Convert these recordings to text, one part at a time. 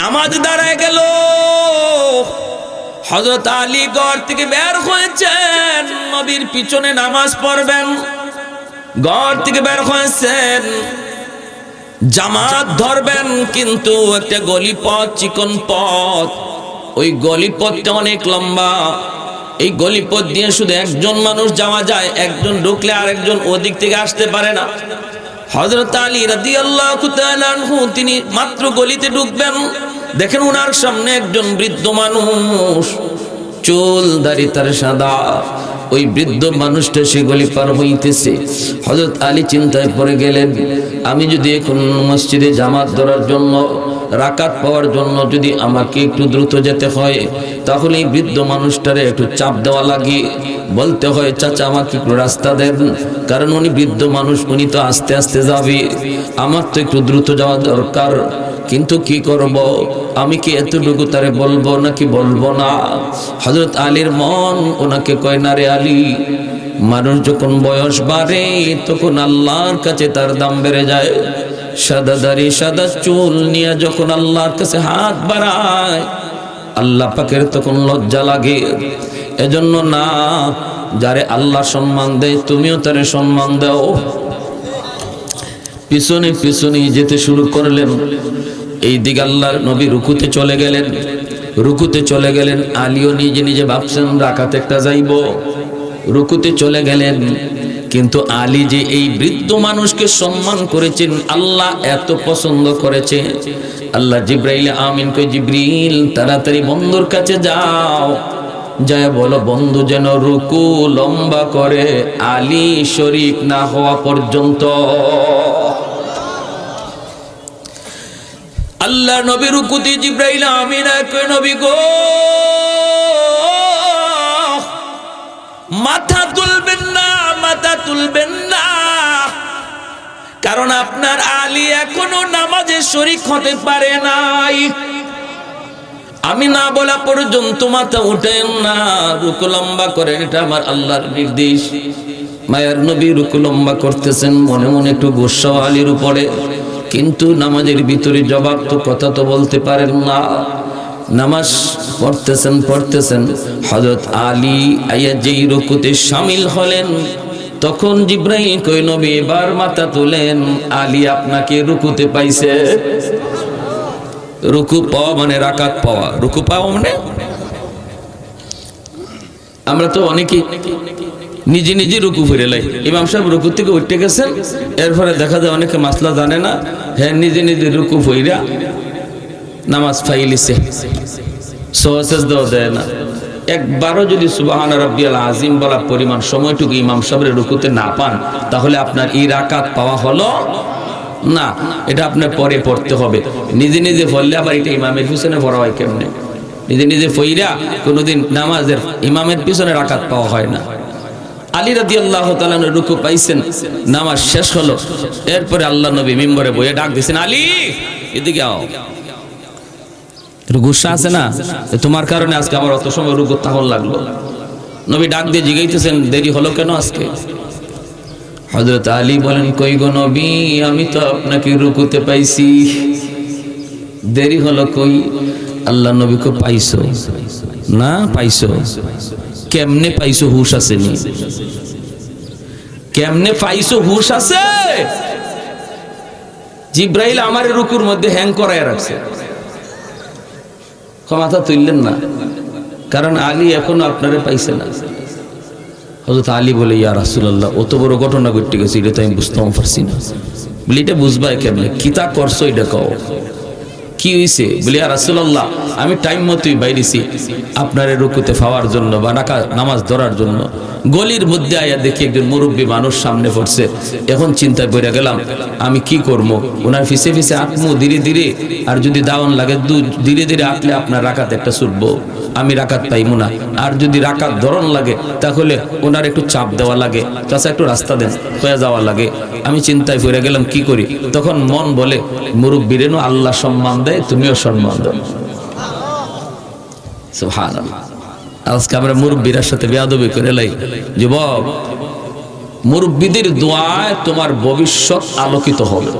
নামাজ দাঁড়ায় গেল। হজরত আলী ঘর থেকে বের হয়েছেন। নবীর পিছনে নামাজ পড়বেন। ঘর থেকে বের হয়েছেন। জামাত ধরবেন, কিন্তু একটা গলি পথ চিকন পথ। ওই গলি পথটা অনেক লম্বা। এই গলি পথ দিয়ে শুধু একজন মানুষ যাওয়া যায়, একজন ঢুকলে আরেকজন ওদিক থেকে আসতে পারে না। হজরত আলী রাদি আল্লাহ তিনি মাত্র গলিতে ঢুকবেন। দেখেন উনার সামনে একজন বৃদ্ধ মানুষ, চুল দাড়ি তার সাদা। ওই বৃদ্ধ মানুষটা সে গলি পার হইতেছে। হজরত আলী চিন্তায় পড়ে গেলেন, আমি যদি এখন মসজিদে জামাত ধরার জন্য, রাকাত পাওয়ার জন্য যদি আমাকে একটু দ্রুত যেতে হয়, তাহলে এই বৃদ্ধ মানুষটারে একটু চাপ দেওয়া লাগে। বলতে হয়, চাচা, আমাকে একটু রাস্তা দেন। কারণ উনি বৃদ্ধ মানুষ, উনি তো আস্তে আস্তে যাবে। আমার তো একটু দ্রুত যাওয়া দরকার। কিন্তু কি করব? আমি কি এতটুকু তারে বলব নাকি বলব না? হজরত আলীর মন ওনাকে কয়, না রে আলী, মানুষ যখন বয়স বাড়ে, তখন আল্লাহর কাছে তার দাম বেড়ে যায়। সাদা দাড়ি, সাদা চুল নিয়ে যখন আল্লাহর কাছে হাত বাড়ায়, আল্লাহ পাকের তখন লজ্জা লাগে। এজন্য না, যারে আল্লাহ সম্মান দেয়, তুমিও তারে সম্মান দাও। পিছনে পিছনে যেতে শুরু করলেন। এই দিকে আল্লাহর নবী রুকুতে চলে গেলেন। রুকুতে চলে গেলেন, আলিও নিজে নিজে ভাবছেন রাখাতে একটা যাইব। রুকুতে চলে গেলেন, কিন্তু আলী যে এই বৃদ্ধ মানুষকে সম্মান করেছেন, আল্লাহ এত পছন্দ করেছে। আল্লাহ জিব্রাইল, আমিন কই, জিব্রিল, তাড়াতাড়ি বন্ধুর কাছে যাও। জয় বলো, বন্ধু যেন রুকু লম্বা করে, আলী শরিক না হওয়া পর্যন্ত। আল্লাহ নবী রুকুতি জিব্রাইল আমিন নবী গো। মাথা তুলবেন না, মাথা তুলবেন না। কারণ আপনার আলী এখনও নামাজে শরিক হতে পারে নাই। আমি না বলা পর্যন্ত মাথা উঠেন না। রুকু লম্বা করেন, এটা আমার আল্লাহর নির্দেশ। মায়ের নবী রুকু লম্বা করতেছেন, মনে মনে একটু গোসা আলীর উপরে। কিন্তু নামাজের ভিতরে জবাব তো কথা তো বলতে পারেন না। নামাজ পড়তেছেন পড়তেছেন। হজরত আলী আইয়া যেই রুকুতে সামিল হলেন, তখন জিব্রাহিম কই, নবী, এবার মাথা তোলেন। আলী আপনাকে রুকুতে পাইছে। রুকু পাওয়া মানে রাকাত পাওয়া। রুকু পাওয়া মানে? আমরা তো অনেকেই নিজে নিজে রুকু ফিরে লাই। ইমাম সাহেব রুকু থেকে উঠতে গেছেন, এরপরে দেখা যায় অনেকে মাসলা জানে না। হ্যাঁ নিজে নিজে রুকু ফইরা নামাজ ফাইলিছে। সহসেজ দেওয়া দেয় না। একবারও যদি সুবাহান রব্বিয়াল আজিম বলা পরিমাণ সময়টুকু ইমাম সাহেবের রুকুতে না পান, তাহলে আপনার এই রাকাত পাওয়া হলো না। এটা আপনার পরে পড়তে হবে। নিজে নিজে পড়লে আবার এটা ইমামের পিছনে পড়া হয় কেমনে? নিজে নিজে ফইরা কোনোদিন নামাজের ইমামের পিছনে রাকাত পাওয়া হয় না। আলী রাদি আল্লাহ রুকু পাইছেন, নামাজ শেষ হলো। এরপরে আল্লাহ নবী মিম্বরে বইয়ে ডাক দিয়েছেন আলী, এদিকে আও। গুসা আছে না? তোমার কারণে আজকে আমার অত সময় রুকু তাহল লাগল। নবী ডাক দিয়ে জিগাইতেছেন, দেরি হলো কেন আজকে? হজরত আলী বলেন, কই গো নবী, আমি তো আপনাকে রুকুতে পাইছি। দেরি হলো কই? আল্লাহ নবীকে পাইছো। না, পাইছো? কেমনে পাইছো হুশ আছে নি? কেমনে পাইছো হুশ আছে? জিব্রাইল আমার রুকুর মধ্যে হ্যাং করায় রাখছে। মাথা তুললেন না। কারণ আলী এখনও আপনারে পাইছে না। হজরত আলী বলে, ইয়া রাসুল্লাহ অত বড় ঘটনা ঘটতে গেছে, এটা তো আমি বুঝতাম পারছি না। বলি, এটা বুঝবাই কেমনে? কিতা করছ এটা কও? কি হইছে? বলি আর রাসুল্লাহ আমি টাইম মতোই বাইরেছি। আপনার রুকুতে পাওয়ার জন্য বা নাকা, নামাজ ধরার জন্য। গলির মধ্যে আয়া দেখি একজন মুরব্বী মানুষ সামনে পড়ছে। এখন চিন্তায় পড়ে গেলাম, আমি কি করব? ওনার ফিসে ফিসে আঁকমু ধীরে ধীরে। আর যদি দাওয়ান লাগে, দু- ধীরে ধীরে আঁকলে আপনার রাকাত একটা ছুটবো। আমি রাকাত পাইমু না। আর যদি রাকাত ধরন লাগে, তাহলে ওনার একটু চাপ দেওয়া লাগে। চাষা একটু রাস্তা দেন, হয়ে যাওয়া লাগে। আমি চিন্তায় পড়ে গেলাম, কি করি? তখন মন বলে মুরব্বীরেনও আল্লাহ সম্মান দেয় তুমিও সম্মান দাও। আজকে আমরা মুরব্বীর সাথে বেয়াদবি করে লাই। যুবক, মুরব্বীদের দোয়ায় তোমার ভবিষ্যৎ আলোকিত হবে।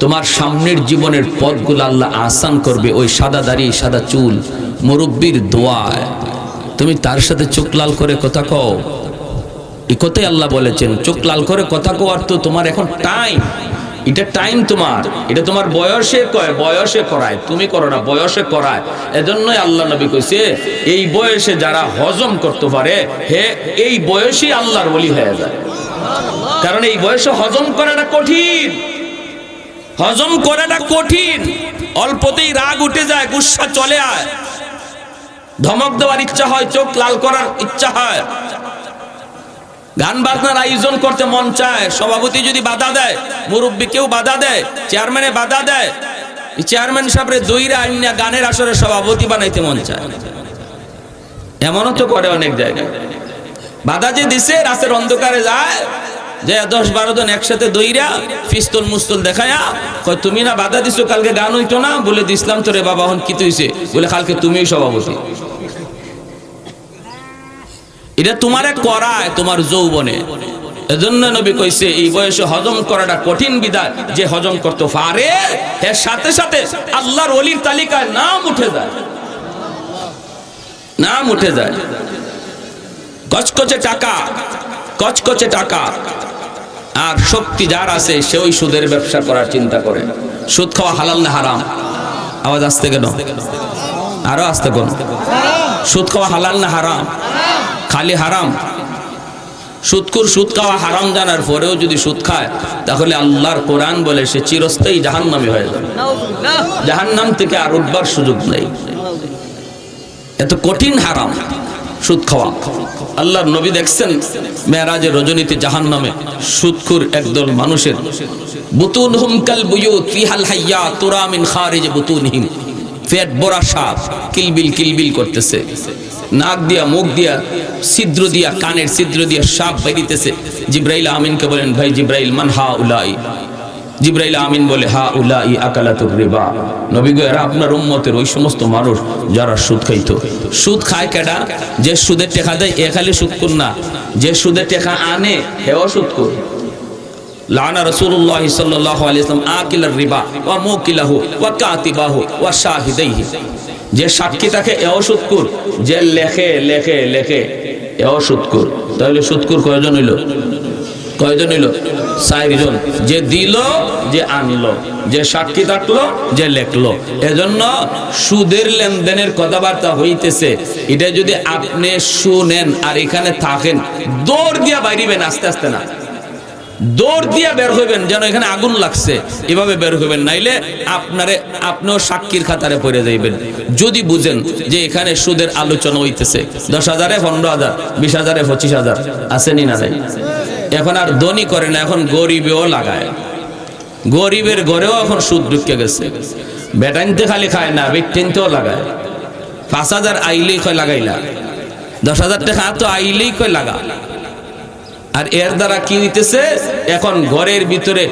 তোমার সামনের জীবনের পথগুলো আল্লাহ আসান করবে ওই সাদা দাড়ি, সাদা চুল, মুরব্বীর দোয়ায়। তুমি তার সাথে চোখ লাল করে কথা কও। এ কথাই আল্লাহ বলেছেন, চোখ লাল করে কথা কও আর তো তোমার এখন টাইম এটা টাইম তোমার। এটা তোমার বয়সে কয়? বয়সে করায়। তুমি করো না, বয়সে করায়। এজন্যই আল্লাহ নবী কইছে, এই বয়সে যারা হজম করতে পারে, হে, এই বয়সেই আল্লাহর বলি হয়ে যায়। কারণ এই বয়সে হজম করাটা কঠিন। হজম করাটা কঠিন। অল্পতেই রাগ উঠে যায়, গুসা চলে আয়। ধমক দেওয়ার ইচ্ছা হয়, চোখ লাল করার ইচ্ছা হয়। গান বাজনার আয়োজন করতে মন চায়। সভাপতি যদি বাধা দেয়, মুরব্বী কেউ বাধা দেয়, চেয়ারম্যানে বাধা দেয় চেয়ারম্যান সাহেবের দইরা আইনা গানের আসরে সভাপতি বানাইতে মন চায়। এমনও তো করে অনেক জায়গায়। বাধা যে দিছে, রাতের অন্ধকারে যায়, যে দশ বারো জন একসাথে দইরা ফিস্তল মুস্তল দেখায়া, কয়, তুমি না বাধা দিছো, কালকে গান হইতো না? বলে, দিছিলাম তোরে বাবা হন কি তুইছে বলে, কালকে তুমিই সভাপতি। এটা তোমারে করায় তোমার যৌবনে। এজন্য নবী কইছে, এই বয়সে হজম করাটা কঠিন বিধায় যে হজম করতে পারে, এর সাথে সাথে আল্লাহর অলির তালিকায় নাম উঠে যায়। নাম উঠে যায়। কচকচে টাকা কচকচে টাকা। আর শক্তি যার আছে, সে ওই সুদের ব্যবসা করার চিন্তা করে। সুদ খাওয়া হালাল না হারাম? আওয়াজ আসতে কেন? আরও আসতে কোন? সুদ খাওয়া হালাল না হারাম? খালি হারাম। সুদকুর সুদ খাওয়া হারাম জানার পরেও যদি সুদ খায়, তাহলে আল্লাহর কোরআন বলে সে চিরস্থায়ী জাহান্নামী হয়ে যাবে। জাহান্নাম থেকে আর উঠবার সুযোগ নেই। এত কঠিন হারাম সুদ খাওয়া। আল্লাহর নবী দেখছেন মেয়েরাজের রজনীতে জাহান নামে সুদখুর একদল মানুষের বুতুন হুমকাল বুয়ুত ফিহাল হাইয়া তুরা মিন খারিজ বুতুনহিম। পেট বড়া সাপ কিলবিল কিলবিল করতেছে। নাক দিয়া, মুখ দিয়া, ছিদ্র দিয়া, কানের ছিদ্র দিয়া সাপ বেরিতেছে। জিব্রাইল আমিনকে বলেন, ভাই জিব্রাইল, মান হা উলাই? জিব্রাইল আমিন বলে, হা উলাই আকালাতুর রিবা। নবী গো, এরা আপনার উম্মতের ওই সমস্ত মানুষ যারা সুদ খাইতো। সুদ খায় কেডা? যে সুদের টেকা দেয়, এ খালি সুদ কর না। যে সুদের টেকা আনে হেও সুদ কর। লানা রাসূলুল্লাহ সাল্লাল্লাহু আলাইহি ওয়াসাল্লাম আকিলার রিবা ওয়া মুকিলাহু ওয়া কাতিবাহু ওয়া শাহিদাইহি। যে সাক্ষী তাকে এও সুদকুর যে লেখে লেখে লেখে এও সুদকুর তাহলে সুদকুর কয়জন হইল? কয়জন হইল? চারজন। যে দিল, যে আনলো। যে সাক্ষী থাকল, যে লেখলো। এজন্য সুদের লেনদেনের কথাবার্তা হইতেছে। এটা যদি আপনি শুনেন আর এখানে থাকেন, দৌড় দিয়া বাইরিবেন আস্তে আস্তে না। দৌড় দিয়া বের হইবেন, যেন এখানে আগুন লাগছে। এভাবে বের হইবেন, নাইলে আপনারে, আপনিও সাক্ষীর খাতারে পড়ে যাইবেন। যদি বুঝেন যে এখানে সুদের আলোচনা হইতেছে, দশ হাজারে, পনেরো হাজার, বিশ হাজারে, পঁচিশ হাজার, আসেনি না নাই? এখন আর ধনী করে না, এখন গরিবেও লাগায়। গরিবের ঘরেও এখন সুদ ঢুকে গেছে। বেটাইনতে খালি খায় না বেটিনতেও লাগায়। পাঁচ হাজার আইলেই কয় লাগাইলা। দশ হাজার টাকা তো আইলেই কয় লাগা। আর এর দ্বারা কি হইতেছে? এখন ঘরের ভিতরে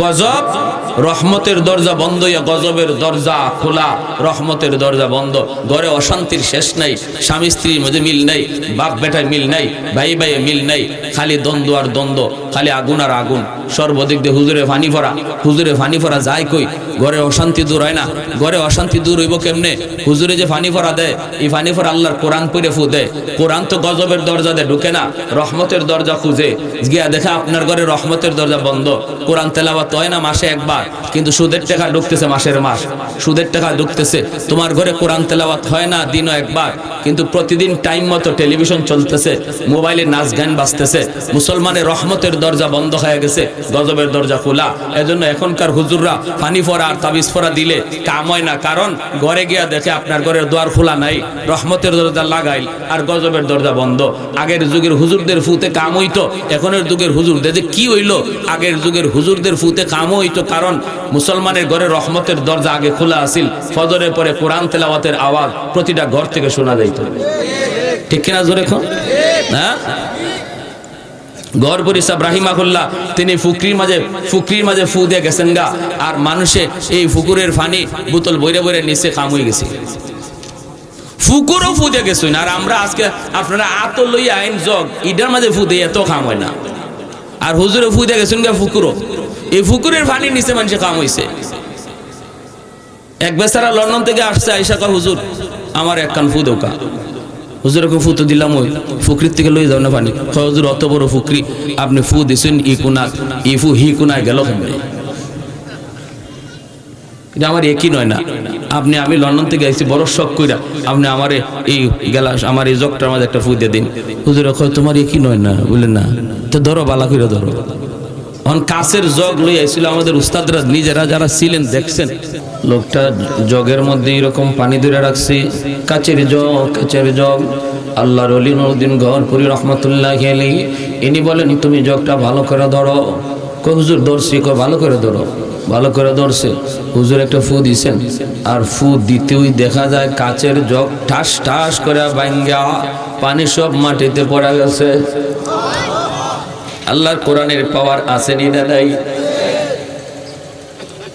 গজব, রহমতের দরজা বন্ধ হইয়া গজবের দরজা খোলা, রহমতের দরজা বন্ধ। ঘরে অশান্তির শেষ নাই, স্বামী স্ত্রীর মধ্যে মিল নাই, বাপ বেটায় মিল নাই, ভাই ভাইয়ে মিল নাই, খালি দ্বন্দ্ব আর দ্বন্দ্ব, খালি আগুন আর আগুন। সর্বদিক দিয়ে হুজুরে ফানি ফরা, হুজুরে ফানি ফরা যায় কই? ঘরে অশান্তি দূর হয় না, ঘরে অশান্তি দূর হইব কেমনে? হুজুরে যে ফানি ফরা দেয়, এই ফানি ফরা আল্লাহর কোরআন পড়ে ফু দেয়। কোরআন তো গজবের দরজা দেয় ঢুকে না, রহমতের দরজা খুঁজে, গিয়া দেখে আপনার ঘরে রহমতের দরজা বন্ধ। কোরআন তেলাওয়াত হয় না মাসে একবার, কিন্তু সুদের টাকা ঢুকতেছে মাসের মাস। সুদের টাকা ঢুকতেছে। তোমার ঘরে কোরআন তেলাওয়াত হয় না দিনও একবার, কিন্তু প্রতিদিন টাইম মতো টেলিভিশন চলতেছে, মোবাইলে নাচ গান বাজতেছে। মুসলমানের রহমতের দরজা বন্ধ হয়ে গেছে, গজবের দরজা খোলা। এজন্য এখনকার হুজুররা পানি ফরা আর তাবিজ ফরা দিলে কাম হয় না, কারণ ঘরে গিয়া দেখে আপনার ঘরের দোয়ার খোলা নাই, রহমতের দরজা লাগাইল আর গজবের দরজা বন্ধ। আগের যুগের হুজুরদের ফুতে কাম হইতো এখনের যুগের হুজুরদের যে কি হইল? আগের যুগের হুজুরদের ফুতে কাম হইতো কারণ মুসলমানের ঘরে রহমতের দরজা আগে খোলা আসিল ফজরের পরে কোরআন তেলাওয়াতের আওয়াজ প্রতিটা ঘর থেকে শোনা যাইত। ঠিক কিনা জোরে হ্যাঁ? গড়বরি সাহেব রাহিমাহুল্লাহ, তিনি ফুকরির মাঝে ফুকরির মাঝে ফু দিয়ে গেছেন গা। আর মানুষে এই ফুকুরের ফানি বোতল বইরে বইরে নিচে কাম হয়ে গেছে। ফুকুরও ফু দিয়ে গেছেন। আর আমরা আজকে আপনারা আত লইয়া আইন জগ ইটার মাঝে ফুদে এত খাম হয় না। আর হুজুরে ফু দিয়ে গেছেন গা ফুকুরও। এই ফুকুরের পানি নিচে মানুষে কাম হইছে। এক বেচারা লন্ডন থেকে আসছে, আইসা কয়, হুজুর, আমার এক কান ফু দৌকা হুজুরকে ফু তো দিলাম ওই ফুকরির থেকে লই যাও না পানি হুজুর, অত বড় ফুকরি, আপনি ফু দিছেন ই কুনা ই ফু হি কুনায় গেল কেমনে? এটা আমার একই নয় না। আপনি, আমি লন্ডন থেকে আসছি বড় শখ কইরা। আপনি আমার এই গেলাস, আমার এই জগটার মাঝে একটা ফু দিয়ে দিন। হুজুর কয়, তোমার একই নয় না? বললেন, না। তো ধরো, বালা কইরা ধরো। অন কাছের জগ লই আইছিল আমাদের উস্তাদরা, নিজেরা যারা ছিলেন, দেখছেন। লোকটা জগের মধ্যে এরকম পানি ধরে রাখছি। কাচের জগ কাচের জগ। আল্লাহর অলি নুরুদ্দিন গহরপুরি রহমতুল্লাহ আলী ইনি বলেন, তুমি জগটা ভালো করে ধরো। হুজুর, ধরছি। কই ভালো করে ধরো। ভালো করে ধরছে। হুজুর একটা ফু দিছেন। আর ফু দিতেই দেখা যায় কাচের জগ ঠাস ঠাস করে ভাঙ্গা, পানি সব মাটিতে পড়া গেছে। আল্লাহর কোরআনের পাওয়ার আসেনি নাই।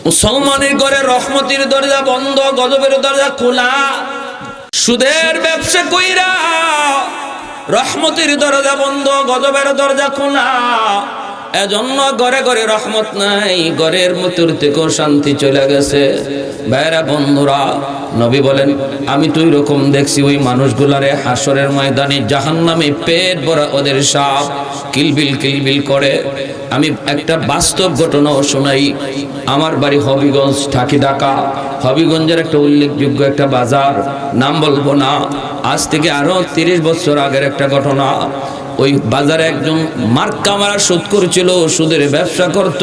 মুসলমানের ঘরে রহমতির দরজা বন্ধ, গজবের দরজা খোলা। সুদের ব্যবসা কইরা রহমতির দরজা বন্ধ, গজবের দরজা খোলা। এজন্য ঘরে ঘরে রহমত নাই, ঘরের মতুর থেকেও শান্তি চলে গেছে। ভাইরা, বন্ধুরা, নবী বলেন, আমি তুই রকম দেখছি ওই মানুষগুলারে হাসরের ময়দানে জাহান্নামে পেট ভরা ওদের সাপ কিলবিল কিলবিল করে। আমি একটা বাস্তব ঘটনাও শোনাই। আমার বাড়ি হবিগঞ্জ ঠাকি ঢাকা। হবিগঞ্জের একটা উল্লেখযোগ্য একটা বাজার, নাম বলব না। আজ থেকে আরও তিরিশ বছর আগের একটা ঘটনা। ওই বাজারে একজন মার্কা মারা সুদ করছিল, সুদের ব্যবসা করত।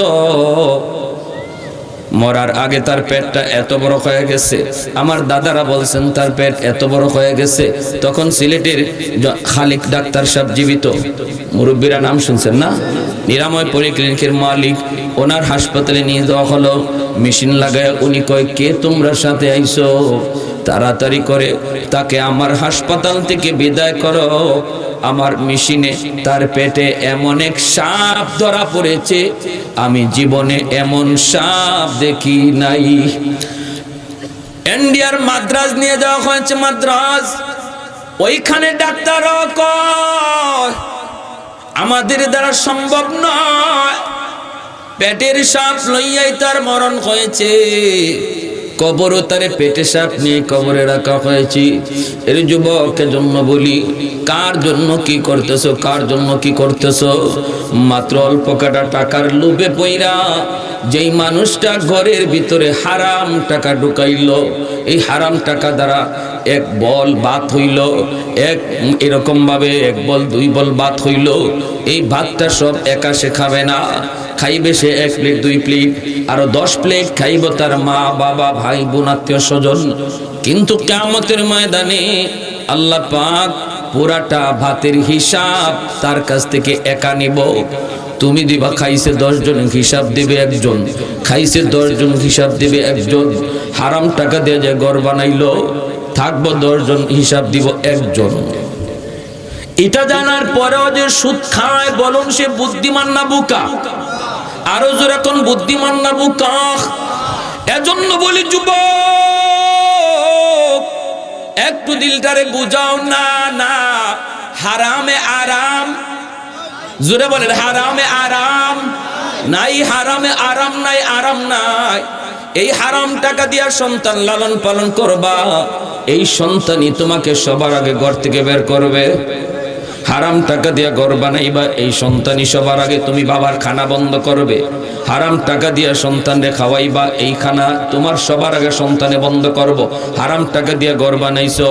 মরার আগে তার পেটটা এত বড় হয়ে গেছে। আমার দাদারা বলছেন, তার পেট এত বড় হয়ে গেছে। তখন সিলেটের খালিক ডাক্তার সাহেব জীবিত। মুরব্বীরা নাম শুনছেন না? নিরাময় পরিক্লিনিকের মালিক, ওনার হাসপাতালে নিয়ে যাওয়া হলো। মেশিন লাগায় উনি কয়, কে তোমরা সাথে আইছো? তাড়াতাড়ি করে তাকে আমার হাসপাতাল থেকে বিদায় করো। আমার মেশিনে তার পেটে এমন এক সাপ ধরা পড়েছে, আমি জীবনে এমন সাপ দেখি নাই। ইন্ডিয়ার মাদ্রাজ নিয়ে যাওয়া হয়েছে মাদ্রাজ, ওইখানে ডাক্তার আমাদের দ্বারা সম্ভব নয়। পেটের সাপ লইয়াই তার মরণ হয়েছে। কবরও তার পেটে সাপ নিয়ে কবরে রাখা হয়েছে। এর যুবকের জন্য বলি, কার জন্য কি করতেছো, কার জন্য কি করতেছো? মাত্র অল্প কাটা টাকার লোভে পইরা যেই মানুষটা ঘরের ভিতরে হারাম টাকা ঢুকাইল, এই হারাম টাকা দ্বারা এক বল বাত হইল, এক এরকম ভাবে এক বল, দুই বল বাত হইল। এই ভাতটা সব একা সে খাবে না। খাইবে সে এক প্লেট, দুই প্লেট, আরও দশ প্লেট খাইব তার মা, বাবা, ভাই, বোন, আত্মীয় স্বজন। কিন্তু কেমতের ময়দানে আল্লাহ পাক পুরাটা ভাতের হিসাব তার কাছ থেকে একা নিব। তুমি দিবা, খাইছে দশজন হিসাব দিবে একজন। খাইছে দশজন হিসাব দিবে একজন। হারাম টাকা দিয়ে যে ঘর বানাইলো থাকব দশজন, হিসাব দিব একজন। এটা জানার পরেও যে সুদ খায়, বলুন সে বুদ্ধিমান না বুকা? আরও জোর এখন বুদ্ধিমান না বুকা? এজন্য বলি, যুবক, একটু দিলটারে বুঝাও। না না, হারামে আরাম। জোরে বলেন, হারামে আরাম। নাই হারামে আরাম, নাই আরাম নাই। এই হারাম টাকা দিয়া সন্তান লালন পালন করবা। এই সন্তানই তোমাকে সবার আগে ঘর থেকে বের করবে। হারাম টাকা দিয়া ঘর বানাইবা, এই সন্তানই সবার আগে তুমি বাবার খানা বন্ধ করবে। হারাম টাকা দিয়া সন্তানরে খাওয়াইবা, এই খানা তোমার সবার আগে সন্তানে বন্ধ করব। হারাম টাকা দিয়া ঘর বানাইছো,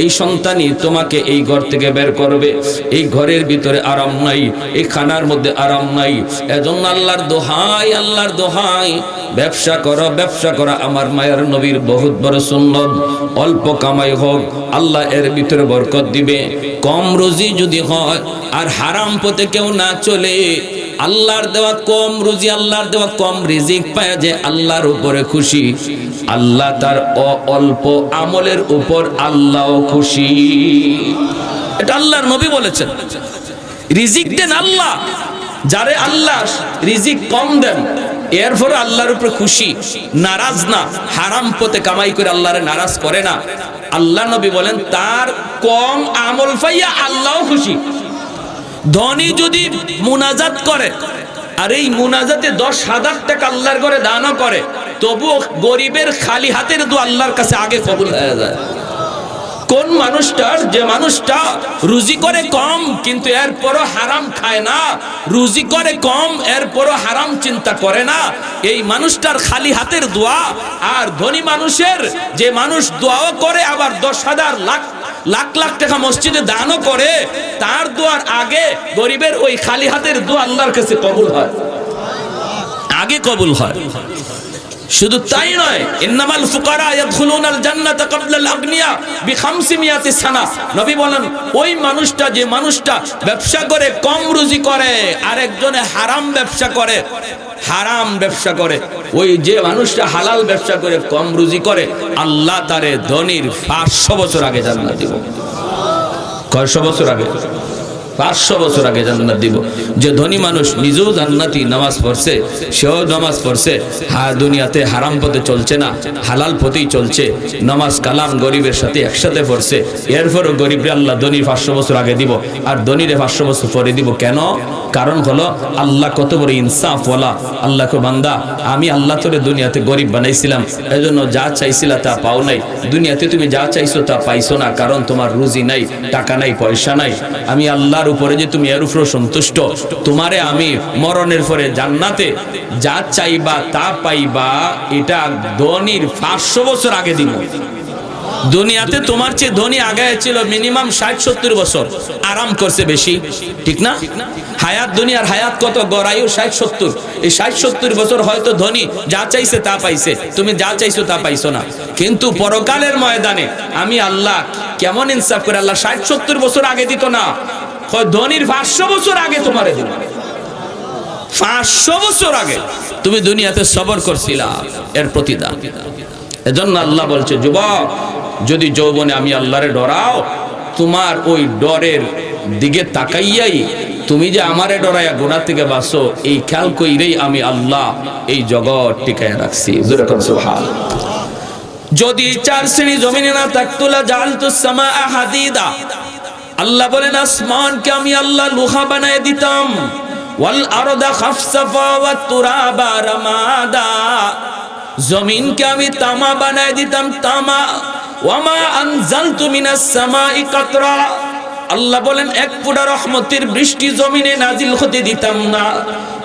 এই সন্তানই তোমাকে এই ঘর থেকে বের করবে। এই ঘরের ভিতরে আরাম নাই, এই খানার মধ্যে আরাম নাই। এজন্য আল্লাহর দোহাই আল্লাহর দোহাই। ব্যবসা করো, ব্যবসা করা। আমার মায়ের নবীর বহুত বড় সুন্নত। অল্প কামাই হোক, আল্লাহ এর ভিতরে বরকত দিবে। কম রুজি যদি হয়, আর হারাম পথে কেউ না চলে, আল্লাহর দেওয়া কম রুজি, আল্লাহর দেওয়া কম রিজিক পায় যে আল্লাহর উপরে খুশি। আল্লাহ তার অল্প আমলের উপর আল্লাহও খুশি। এটা আল্লাহর নবী বলেছেন। রিজিক দেন আল্লাহ। যারে আল্লাহ রিজিক কম দেন এরপরে আল্লাহর উপরে খুশি, নারাজ না, হারাম পথে কামাই করে আল্লাহরে নারাজ করে না। আল্লাহ নবী বলেন, তার কম আমল পাইয়া আল্লাহও খুশি। ধনী যদি মুনাজাত করে, আর এই মুনাজাতে দশ হাজার টাকা আল্লাহর ঘরে দানও করে, তবুও গরিবের খালি হাতের দু আল্লাহর কাছে আগে কবুল হয়ে যায়। কোন মানুষটার যে মানুষটা রুজি করে কম, কিন্তু এরপরও হারাম খায় না। রুজি করে কম, এরপরও হারাম চিন্তা করে না। এই মানুষটার খালি হাতের দোয়া, আর ধনী মানুষের যে মানুষ দোয়াও করে, আবার দশ হাজার লাখ লাখ লাখ টাকা মসজিদে দানও করে, তার দোয়ার আগে গরিবের ওই খালি হাতের দোয়া আল্লাহর কাছে কবুল হয়। আগে কবুল হয়। শুধু তাই নয়, ইন্নামাল ফুকারা ইয়াদখুলুনাল জান্নাতা ক্বাবলাল আগনিয়া বিখামসিমিয়াতি সানা। নবী বলেন, ওই মানুষটা যে মানুষটা ব্যবসা করে, কম রুজি করে, আরেকজনে হারাম ব্যবসা করে, হারাম ব্যবসা করে, ওই যে মানুষটা হালাল ব্যবসা করে, কম রুজি করে, আল্লাহ তারে ধনির পাঁচশো বছর আগে জান্নাত দিব। কয়শো বছর আগে? পাঁচশো বছর আগে জান্নাত দিব। যে ধনী মানুষ নিজেও জান্নাতি নামাজ পড়ছে, সেও নামাজ পড়ছে, হা দুনিয়াতে হারাম পথে চলছে না, হালাল পথেই চলছে, নামাজ কালাম গরিবের সাথে একসাথে পড়ছে, এরপরও গরিবরে আল্লাহ ধনী পাঁচশো বছর আগে দিব, আর ধনীরে পাঁচশো বছর পরে দিব কেন? কারণ হলো আল্লাহ কত বড় ইনসাফ বলা আল্লাহকে বান্দা, আমি আল্লাহ তোরে দুনিয়াতে গরিব বানাইছিলাম, এজন্য যা চাইছিলা তা পাও নাই, দুনিয়াতে তুমি যা চাইছো তা পাইছো না, কারণ তোমার রুজি নাই, টাকা নাই, পয়সা নাই, আমি আল্লাহর উপরে যে তুমি এর উপরে সন্তুষ্ট, তোমারে আমি মরণের পরে জান্নাতে যা চাইবা তা পাইবা, এটা ধনির পাঁচশো বছর আগে দিব দুনিয়াতে তোমার চেয়ে ধনী আগায় ছিল মিনিমাম ষাট সত্তর বছর। আরাম করছে বেশি, ঠিক না? হায়াত দুনিয়ার হায়াত কত গড়ায়ু ষাট সত্তর। এই ষাট সত্তর বছর হয়তো ধনী, যা চাইছে তা পাইছে, তুমি যা চাইছো তা পাইছো না। কিন্তু পরকালের ময়দানে আমি আল্লাহ কেমন ইনসাফ করে আল্লাহ ষাট সত্তর বছর আগে দিত না। ধনির পাঁচশো বছর আগে তোমারে পাঁচশো বছর আগে তুমি দুনিয়াতে সবর করছিলা, এর প্রতিদান। এজন্য আল্লাহ বলছে, যুবক, যদি যৌবনে আমি আল্লাহরে ডরাও, তোমার ওই ডরের দিকে তাকাইয়াই তুমি যে আমারে ডরাইয়া থেকে বাসো এই খেয়াল কইরেই আমি আল্লাহ এই জগৎ টিকায় রাখছি। যদি চার শ্রেণি জমিনে না থাকতুলা জালতু সামা হাদিদা। আল্লাহ বলেন, আসমানকে আমি আল্লাহ লোহা বানায় দিতাম। জমিনকে আমি তামা বানায় দিতাম, তামা। ওয়ামা কাতরা। আল্লাহ বলেন, এক ফুটা রহমতের বৃষ্টি জমিনে নাজিল হতে দিতাম না।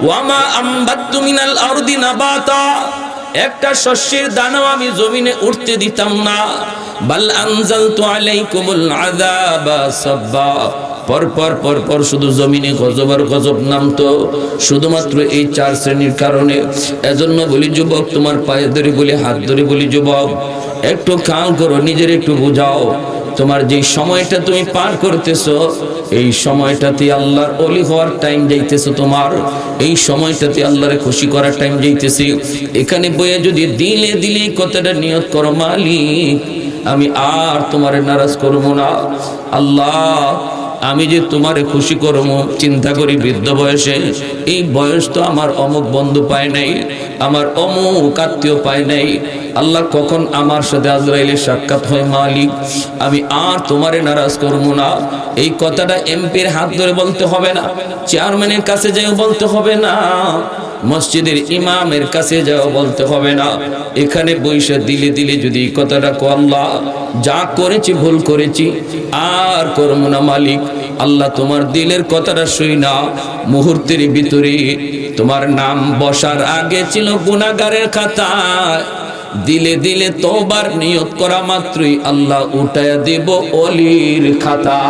ওয়ামা আম্বাত্তু মিনাল আরদি নাবাতা। একটা শস্যের দানাও আমি জমিনে উঠতে দিতাম না। বাল আনজালতু আলাইকুমুল আযাবা সাব্বা। পর পর শুধু জমিনে গজব আর গজব নামতো। শুধুমাত্র এই চার শ্রেণির কারণে। এজন্য বলি, যুবক, তোমার পায়ে ধরে বলি, হাত ধরে বলি, যুবক, একটু খেয়াল করো, নিজের একটু বুঝাও। তোমার যে সময়টা তুমি পার করতেছো, এই সময়টাতে আল্লাহর অলি হওয়ার টাইম যাইতেছো তোমার। এই সময়টাতে আল্লাহরে খুশি করার টাইম যাইতেছি। এখানে বইয়ে যদি দিলে দিলে কথাটা নিয়ত করো মালিক। আমি আর তোমারে নারাজ করব না। আল্লাহ, আমি যে তোমারে খুশি করব, চিন্তা করি বৃদ্ধ বয়সে। এই বয়স তো আমার অমুক বন্ধু পায় নাই, আমার অমুক আত্মীয় পায় নাই। আল্লাহ, কখন আমার সাথে আজরাইলের সাক্ষাৎ হয় মালিক? আমি আর তোমারে নারাজ করব না। এই কথাটা এমপির হাত ধরে বলতে হবে না, চেয়ারম্যানের কাছে যেও বলতে হবে না। মসজিদের ইমামের কাছে যাও, বলতে হবে না। এখানে বৈশা দিলে দিলে যদি কথাটা কো আল্লাহ, যা করেছি ভুল করেছি, আর করব না মালিক। আল্লাহ তোমার দিলের কথাটা শুই না। মুহূর্তের ভিতরে তোমার নাম বসার আগে ছিল গুণাগারের খাতায় দিলে দিলে তোবার নিয়ত করা মাত্রই আল্লাহ উঠায়া দেব অলির খাতা।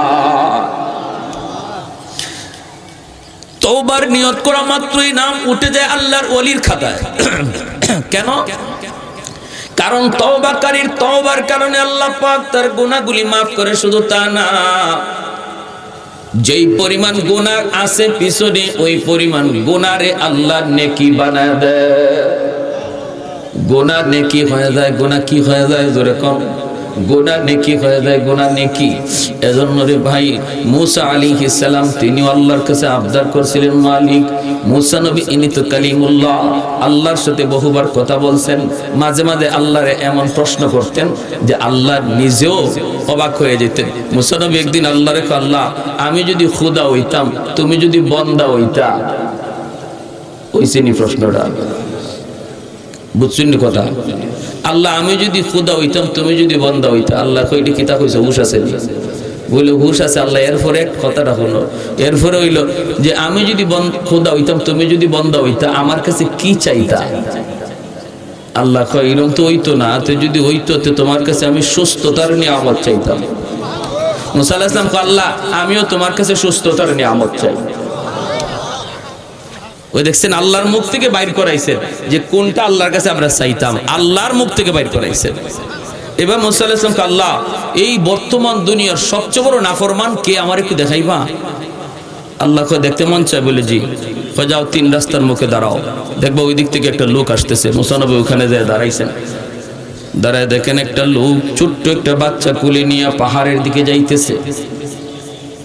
তওবার নিয়ত করা মাত্রই নাম উঠে যায় আল্লাহর অলির খাতায়। কেন? কারণ তওবাকারীর তওবার কারণে আল্লাহ পাক তার গুনাহগুলি মাফ করে, শুধু তা না, যেই পরিমাণ গুনাহ আছে পিছনে, ওই পরিমাণ গুনারে আল্লাহ নেকি বানায় দেয়। গোনা নেকি হয়ে যায় গোনা কি হয়ে যায়? জোরে কম গোনা নেকি হয়ে যায় গোনা নেকি। এজন্য রে ভাই, মুসা আলী সালাম তিনি আল্লাহর কাছে আবদার করছিলেন, মালিক। মুসা নবী, ইনি তো কালিমুল্লাহ, আল্লাহর সাথে বহুবার কথা বলছেন। মাঝে মাঝে আল্লাহরে এমন প্রশ্ন করতেন যে আল্লাহ নিজেও অবাক হয়ে যেতেন। মুসা নবী একদিন আল্লাহরে আল্লাহ, আমি যদি খুদা হইতাম, তুমি যদি বন্দা হইতা? ওই শ্রেণি প্রশ্নটা। বুঝছেন কথা? আল্লাহ আমি যদি খুদা হইতাম তুমি যদি বন্দা হইতা আল্লাহ কইটি কিতা কইছে? হুশ আছে নি? বলে হুশ আছে আল্লাহ এরপরে কথাটা হলো এরপরে হইল যে আমি যদি খুদা হইতাম তুমি যদি বন্দা হইতা আমার কাছে কি চাইতা? আল্লাহ কয় এরকম তো হইতো না তো যদি হইতো তো তোমার কাছে আমি সুস্থতার নিয়ামত চাইতাম। মুসা কয়, আল্লাহ আমিও তোমার কাছে সুস্থতার নিয়ামত চাই। ওই দেখছেন আল্লাহর মুখ থেকে বাইর করাইছেন যে কোনটা আল্লাহর কাছে আমরা চাইতাম। আল্লাহর মুখ থেকে বাইর করাইছেন এবার মুসা আলাইহিস আল্লাহ, এই বর্তমান দুনিয়ার সবচেয়ে বড় নাফরমান কে আমার একটু দেখাইবা? আল্লাহ কয়, দেখতে মন চায়? বলে, জি। যাও, তিন রাস্তার মুখে দাঁড়াও। দেখব ওই দিক থেকে একটা লোক আসতেছে। মুসানবী ওখানে যায় দাঁড়াইছেন। দাঁড়ায় দেখেন একটা লোক ছোট্ট একটা বাচ্চা কুলে নিয়ে পাহাড়ের দিকে যাইতেছে।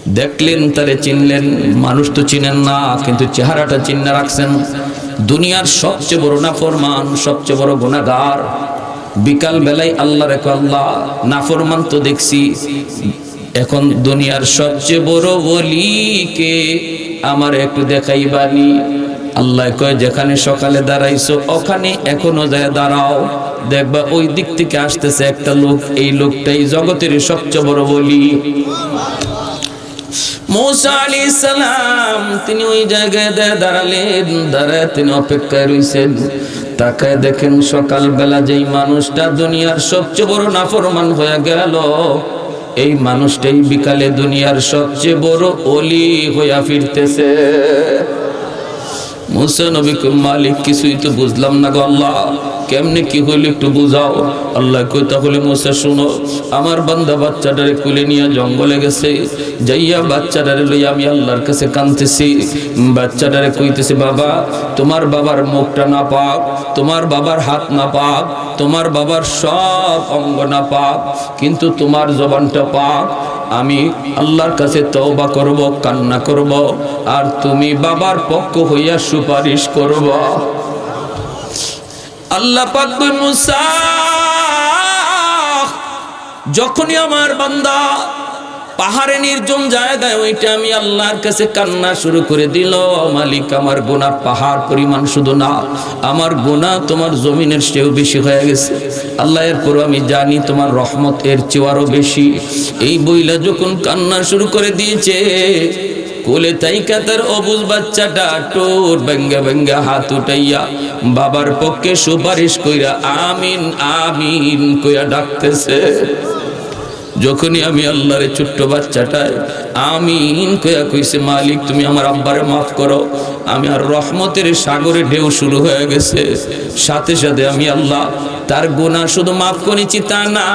দেখলেন, তারে চিনলেন। মানুষ তো চিনেন না, কিন্তু চেহারাটা চিহ্ন রাখছেন। দুনিয়ার সবচেয়ে বড় নাফরমান, সবচেয়ে বড় গুণাগার বিকাল বেলায় আল্লাহ রেখো আল্লাহ, নাফরমান তো দেখছি। এখন দুনিয়ার সবচেয়ে বড় বলিকে আমার একটু দেখাই দেখাইবানি। আল্লাহ কয়, যেখানে সকালে দাঁড়াইছো, ওখানে এখনও যায় দাঁড়াও। দেখবা ওই দিক থেকে আসতেছে একটা লোক। এই লোকটাই জগতের সবচেয়ে বড় বলি মৌসা আলী সালাম, তিনি ওই জায়গায় দাঁড়ালেন, দাঁড়ায় তিনি অপেক্ষায় রয়েছেন তাকায় দেখেন সকালবেলা যেই মানুষটা দুনিয়ার সবচেয়ে বড় নাফরমান হয়ে গেল, এই মানুষটাই বিকালে দুনিয়ার সবচেয়ে বড় অলি হইয়া ফিরতেছে। মুসা নবী মালিক, কিছুই তো বুঝলাম না গো আল্লাহ। কেমনে কি হইল একটু বুঝাও। আল্লাহ কই, তাহলে মুসা, শুনো, আমার বান্দা বাচ্চাটারে কুলে নিয়ে জঙ্গলে গেছে। যাইয়া বাচ্চাটারে লইয়া আমি আল্লাহর কাছে কাঁদতেছি। বাচ্চাটারে কইতেছে, বাবা, তোমার বাবার মুখটা না পাক, তোমার বাবার হাত না পাক, তোমার বাবার সব অঙ্গ না পাক, কিন্তু তোমার জবানটা পাক আমি আল্লাহর কাছে তওবা করব, কান্না করব, আর তুমি বাবার পক্ষ হইয়া সুপারিশ করব। আল্লাহ পাক মুসা, যখনই আমার বান্দা পাহাড়ে নির্জন জায়গায় ওইটা আমি আল্লাহর কাছে কান্না শুরু করে দিল, মালিক, আমার গোনা পাহাড় পরিমাণ শুধু না, আমার গোনা তোমার জমিনের চেয়েও বেশি হয়ে গেছে। আল্লাহ এরপর আমি জানি তোমার রহমত এর চেয়েও আরও বেশি। এই বইলা যখন কান্না শুরু করে দিয়েছে, কোলে তাইকা তার অবুজ বাচ্চাটা টোর ব্যঙ্গা ব্যঙ্গা হাত উঠাইয়া বাবার পক্ষে সুপারিশ কইরা আমিন আমিন কইয়া ডাকতেছে। যখনই আমি আল্লাহরে ছোট্ট বাচ্চাটায় আমিন কইয়া কইছে, মালিক, তুমি আমার আব্বারে মাফ করো। আমি আর রহমতের সাগরে ঢেউ শুরু হয়ে গেছে। সাথে সাথে আমি আল্লাহ তার গুনাহ শুধু মাফ করেছি তা না,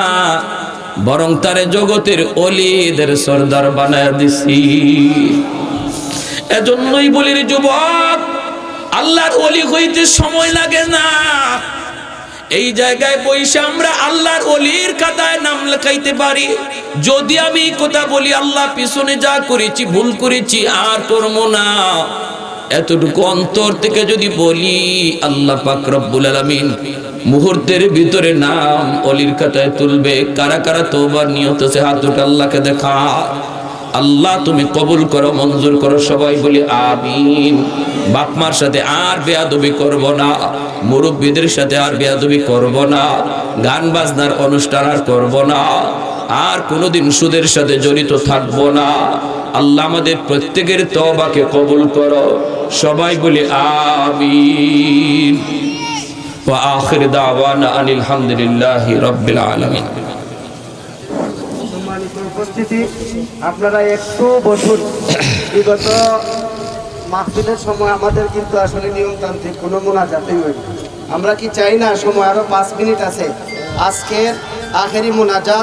বরং তারে জগতের অলিদের সর্দার বানায় দিছি। এজন্যই বলি রে যুবক, আল্লাহর অলি হইতে সময় লাগে না। এই জায়গায় বইসে আমরা আল্লাহর অলির কাতায় নাম লেখাইতে পারি। যদি আমি কথা বলি, আল্লাহ পিছনে যা করেছি, ভুল করেছি, আর করব না। এতটুকু অন্তর থেকে যদি বলি, আল্লাহ পাক আলামিন মুহূর্তের ভিতরে নাম অলির কাতায় তুলবে। কারা কারা তোবার নিয়ত আছে, হাত উঠে আল্লাহকে দেখা। আল্লাহ তুমি কবুল করো, মঞ্জুর করো সবাই বলি আমিন। বাপমার সাথে আর বেয়াদবি করব না, মুরব্বীদের সাথে আর বেয়াদবি করব না, গান বাজনার অনুষ্ঠান আর করব না, আর কোনোদিন সুদের সাথে জড়িত থাকব না। আল্লাহ আমাদের প্রত্যেকের তবাকে কবুল করো, সবাই বলি আমিন। ওয়া আখির দাওয়ানা আনিল হামদুলিল্লাহি রাব্বিল আলামিন। উপস্থিতি। আপনারা একটু বসুন। বিগত মাহফিলের সময় আমাদের কিন্তু আসলে নিয়মতান্ত্রিক কোনো মোনাজাতই হয়নি। আমরা কি চাই না? সময় আরও পাঁচ মিনিট আছে। আজকের আখেরি মোনাজাত